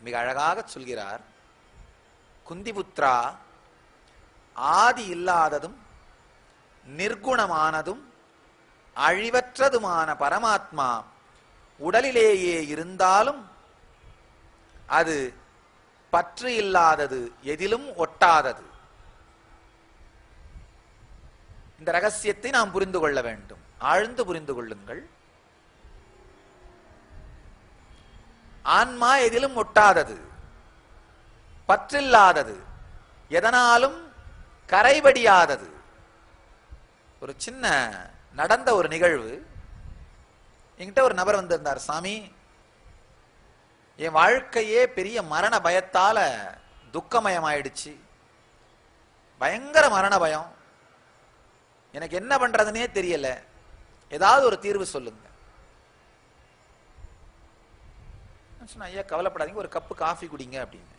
மிக அழகாக சொல்கிறார் குந்திபுத்ரா ஆதி இல்லாததும் நிர்குணமானதும் அழிவற்றதுமான பரமாத்மா உடலிலேயே இருந்தாலும் அது பற்று இல்லாதது எதிலும் ஒட்டாதது. இந்த ரகசியத்தை நாம் புரிந்து கொள்ள வேண்டும். ஆழ்ந்து புரிந்து கொள்ளுங்கள். ஆன்மா எதிலும் ஒட்டாதது. பற்றில்லாதது. எதனாலும் கரைபடியாதது. ஒரு சின்ன நடந்த ஒரு நிகழ்வு. என்கிட்ட ஒரு நபர் வந்திருந்தார் சாமி என் வாழ்க்கையே பெரிய மரண பயத்தால துக்கமயமாயிடுச்சு. பயங்கர மரண பயம். எனக்கு என்ன பண்றதுனே தெரியல. ஏதாவது ஒரு தீர்வு சொல்லுங்க. நான் ஐயா கவலைப்படாதீங்க ஒரு கப்பு காஃபி குடிங்க அப்படின்னு.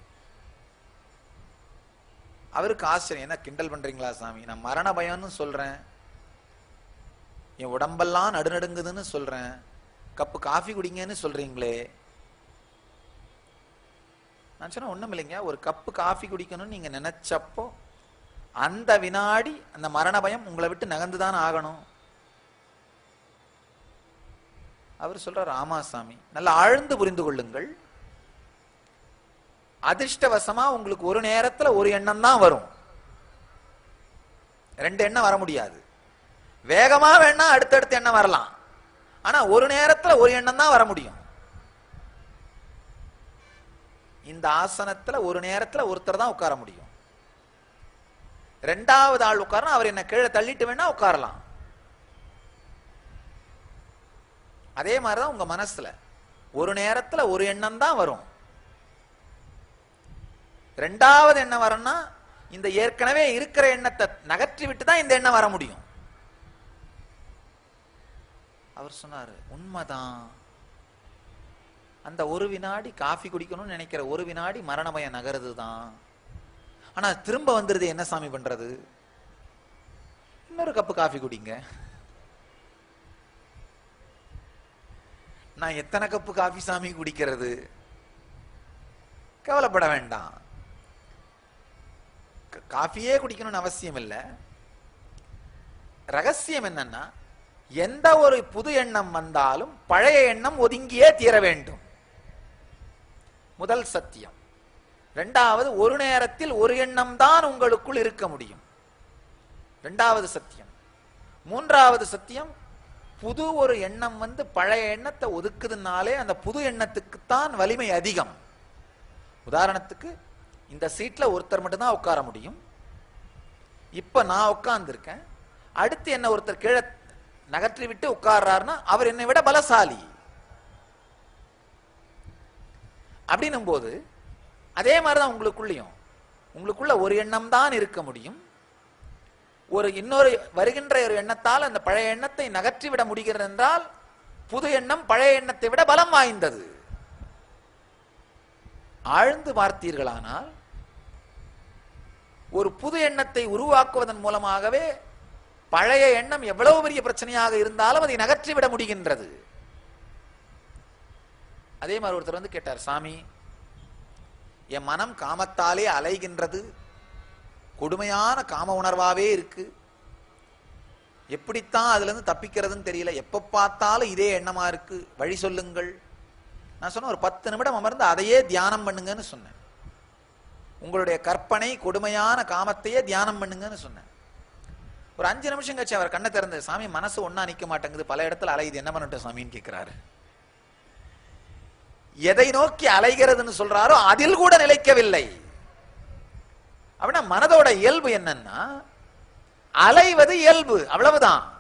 அவருக்கு ஆச்சரியம் என்ன கிண்டல் பண்றீங்களா சாமி? நான் மரண பயம்னு சொல்றேன். என் உடம்பெல்லாம் நடுநடுங்குதுன்னு சொல்றேன். கப்பு காஃபி குடிங்கன்னு சொல்றீங்களே. நான் சொன்னேன் ஒண்ணும் இல்லைங்க ஒரு கப்பு காஃபி குடிக்கணும்னு நீங்க நினைச்சப்போ அந்த வினாடி அந்த மரண பயம் உங்களை விட்டு நகர்ந்துதான் ஆகணும். அவர் சொல்றார் ஆமாசாமி நல்லா ஆழ்ந்து புரிந்து கொள்ளுங்கள். அதிர்ஷ்டவசமா உங்களுக்கு ஒரு நேரத்துல ஒரு எண்ணம் தான் வரும். ரெண்டு எண்ணம் வர முடியாது. வேகமா வேணா அடுத்தடுத்த எண்ணம் வரலாம். ஆனா ஒரு நேரத்துல ஒரு எண்ணம் தான் வர முடியும். இந்த ஆசனத்துல ஒரு நேரத்துல ஒருத்தர் தான் உட்கார முடியும். ரெண்டாவது ஆள் உட்காரணும் அவர் என்ன கீழே தள்ளிட்டு வேணா உட்காரலாம். அதே மாதிரிதான் உங்க மனசுல. ஒரு நேரத்துல ஒரு எண்ணம் தான் வரும். ரெண்டாவது எண்ணம் வரும்னா இந்த ஏற்கனவே இருக்கிற எண்ணத்தை நகற்றி விட்டு தான் இந்த எண்ணம் வர முடியும். அவர் சொன்னாரு உண்மைதான். அந்த ஒரு வினாடி காஃபி குடிக்கணும்னு நினைக்கிற ஒரு வினாடி மரணமயம் நகருது தான் ஆனா திரும்ப வந்துருது என்ன சாமி பண்றது? இன்னொரு கப்பு காஃபி குடிங்க. நான் எத்தனை கப்பு காஃபி சாமி குடிக்கிறது? கவலைப்பட வேண்டாம். காஃபியே குடிக்கணும்னு அவசியம் இல்லை ரகசியம் என்னன்னா எந்த ஒரு புது எண்ணம் வந்தாலும் பழைய எண்ணம் ஒதுங்கியே தீர வேண்டும். முதல் சத்தியம். இரண்டாவது ஒரு நேரத்தில் ஒரு எண்ணம் தான் உங்களுக்குள் இருக்க முடியும். இரண்டாவது சத்தியம். மூன்றாவது சத்தியம் புது ஒரு எண்ணம் வந்து பழைய எண்ணத்தை ஒதுக்குதுனாலே அந்த புது எண்ணத்துக்குத்தான் வலிமை அதிகம். உதாரணத்துக்கு இந்த சீட்ல ஒருத்தர் மட்டும்தான் உட்கார முடியும். இப்ப நான் உட்கார்ந்திருக்கேன். அடுத்து என்ன ஒருத்தர் கீழே நகற்றி விட்டு உட்கார்றாருன்னா அவர் என்னை விட பலசாலி. அப்படின்னும் போது அதே மாதிரிதான் உங்களுக்குள்ளயும். உங்களுக்குள்ள ஒரு எண்ணம் தான் இருக்க முடியும். ஒரு இன்னொரு வருகின்ற ஒரு எண்ணத்தால் அந்த பழைய எண்ணத்தை நகற்றி விட முடிகிறது என்றால் புது எண்ணம் பழைய எண்ணத்தை விட பலம் வாய்ந்தது. ஆழ்ந்து பார்த்தீர்களானால் ஒரு புது எண்ணத்தை உருவாக்குவதன் மூலமாகவே பழைய எண்ணம் எவ்வளவு பெரிய பிரச்சனையாக இருந்தாலும் அதை நகற்றி விட முடிகின்றது. அதே மாதிரி ஒருத்தர் வந்து கேட்டார் சாமி என் மனம் காமத்தாலே அலைகின்றது. கொடுமையான காம உணர்வாவே இருக்கு. எப்படித்தான் அதுல இருந்து தப்பிக்கிறதுன்னு தெரியல. எப்ப பார்த்தாலும் இதே எண்ணமா இருக்கு. வழி சொல்லுங்கள். நான் சொன்னேன் ஒரு பத்து நிமிடம் அமர்ந்து அதையே தியானம் பண்ணுங்கன்னு சொன்னேன். உங்களுடைய கற்பனை கொடுமையான காமத்தையே தியானம் பண்ணுங்கன்னு சொன்னேன். ஒரு அஞ்சு நிமிஷம் கழிச்சு அவர் கண்ணை திறந்து சாமி மனசு ஒன்றா நிக்க மாட்டேங்குது. பல இடத்துல அலையுது. என்ன பண்ணட்டும் சாமின்னு கேட்கிறாரு எதை நோக்கி அலைகிறதுன்னு சொல்றாரோ அதில் கூட நிலைக்கவில்லை. அப்படின்னா மனதோட இயல்பு என்னன்னா அலைவது இயல்பு அவ்வளவுதான்.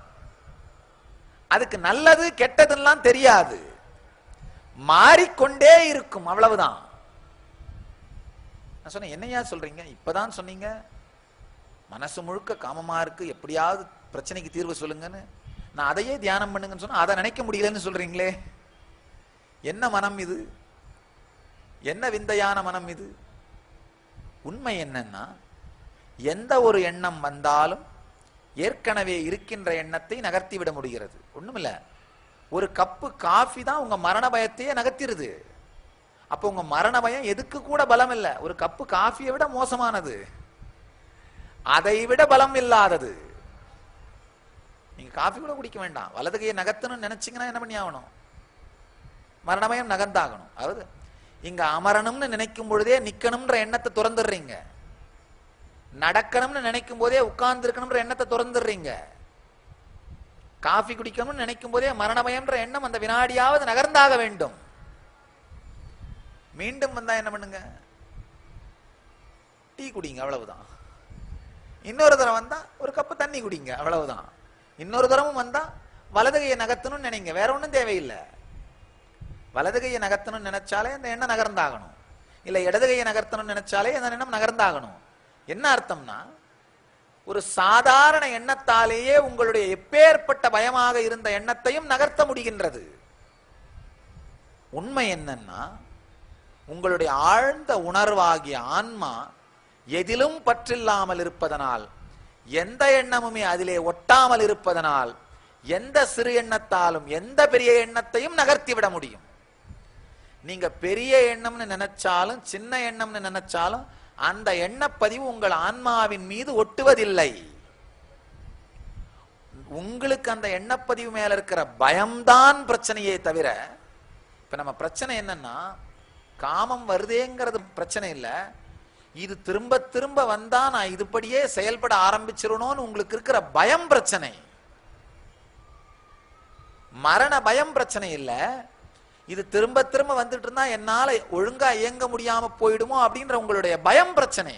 அதுக்கு நல்லது கெட்டதுலாம் தெரியாது. மாறிக்கொண்டே இருக்கும் அவ்வளவுதான். நான் சொன்னேன் என்னையா சொல்றீங்க? இப்பதான் சொன்னீங்க. மனசு முழுக்க காமமா இருக்கு. எப்படியாவது பிரச்சனைக்கு தீர்வு சொல்லுங்கன்னு. நான் அதையே தியானம் பண்ணுங்கன்னு சொன்னா அதை நினைக்க முடியலன்னு சொல்றீங்களே. என்ன மனம் இது? என்ன விந்தையான மனம் இது? உண்மை என்னன்னா எந்த ஒரு எண்ணம் வந்தாலும் ஏற்கனவே இருக்கின்ற எண்ணத்தை நகர்த்தி விட முடிகிறது. ஒண்ணுமில்ல. ஒரு கப்பு காஃபி தான் உங்க மரண பயத்தையே நகர்த்திருது. அப்போ உங்க மரண பயம் எதுக்கு கூட பலம் இல்ல ஒரு கப்பு காஃபியை விட மோசமானது. அதை விட பலம் இல்லாதது. நீங்க காஃபி கூட குடிக்க வேண்டாம். வலது கையை நகர்த்தணும்னு நினைச்சீங்கன்னா என்ன பண்ணி ஆகணும்? மரணமயம் நகர்ந்தாகணும். அதாவது இங்க அமரணும்னு நினைக்கும் பொழுதே நிக்கணும்ன்ற எண்ணத்தை துறந்துடுறீங்க. நடக்கணும்னு நினைக்கும் போதே உட்கார்ந்து இருக்கணும்ன்ற எண்ணத்தை துறந்துடுறீங்க. காஃபி குடிக்கணும்னு நினைக்கும் போதே மரணமயம்ன்ற எண்ணம் அந்த வினாடியாவது நகர்ந்தாக வேண்டும். மீண்டும் வந்தா என்ன பண்ணுங்க? டீ குடிங்க அவ்வளவுதான். இன்னொரு தரம் வந்தா ஒரு கப்பு தண்ணி குடிங்க அவ்வளவுதான். இன்னொரு தரமும் வந்தா வலதுகையை நகர்த்தணும்னு நினைங்க வேற ஒன்றும் தேவையில்லை. வலது கையை நகர்த்தணும்னு நினைச்சாலே அந்த எண்ணம் நகர்ந்தாகணும். இல்ல இடது கையை நகர்த்தணும்னு நினைச்சாலே அந்த எண்ணம் நகர்ந்தாகணும். என்ன அர்த்தம்னா ஒரு சாதாரண எண்ணத்தாலேயே உங்களுடைய எப்பேற்பட்ட பயமாக இருந்த எண்ணத்தையும் நகர்த்த முடிகின்றது. உண்மை என்னன்னா உங்களுடைய ஆழ்ந்த உணர்வாகிய ஆன்மா எதிலும் பற்றில்லாமல் இருப்பதனால் எந்த எண்ணமுமே அதிலே ஒட்டாமல் இருப்பதனால் எந்த சிறு எண்ணத்தாலும் எந்த பெரிய எண்ணத்தையும் நகர்த்தி விட முடியும். நீங்க பெரிய எண்ணம்னு நினைச்சாலும் சின்ன எண்ணம்னு நினைச்சாலும் அந்த எண்ணப்பதிவு உங்கள் ஆன்மாவின் மீது ஒட்டுவதில்லை. உங்களுக்கு அந்த எண்ணப்பதிவு மேல இருக்கிற பயம்தான் பிரச்சனையே தவிர இப்ப நம்ம பிரச்சனை என்னன்னா காமம் வருதேங்கிறது பிரச்சனை இல்லை. இது திரும்ப திரும்ப வந்தா நான் இதுபடியே செயல்பட ஆரம்பிச்சிடணும்னு உங்களுக்கு இருக்கிற பயம் பிரச்சனை. மரண பயம் பிரச்சனை இல்லை. இது திரும்ப திரும்ப வந்துட்டு இருந்தா என்னால ஒழுங்கா இயங்க முடியாம போயிடுமோ அப்படின்ற உங்களுடைய பயம் பிரச்சனை.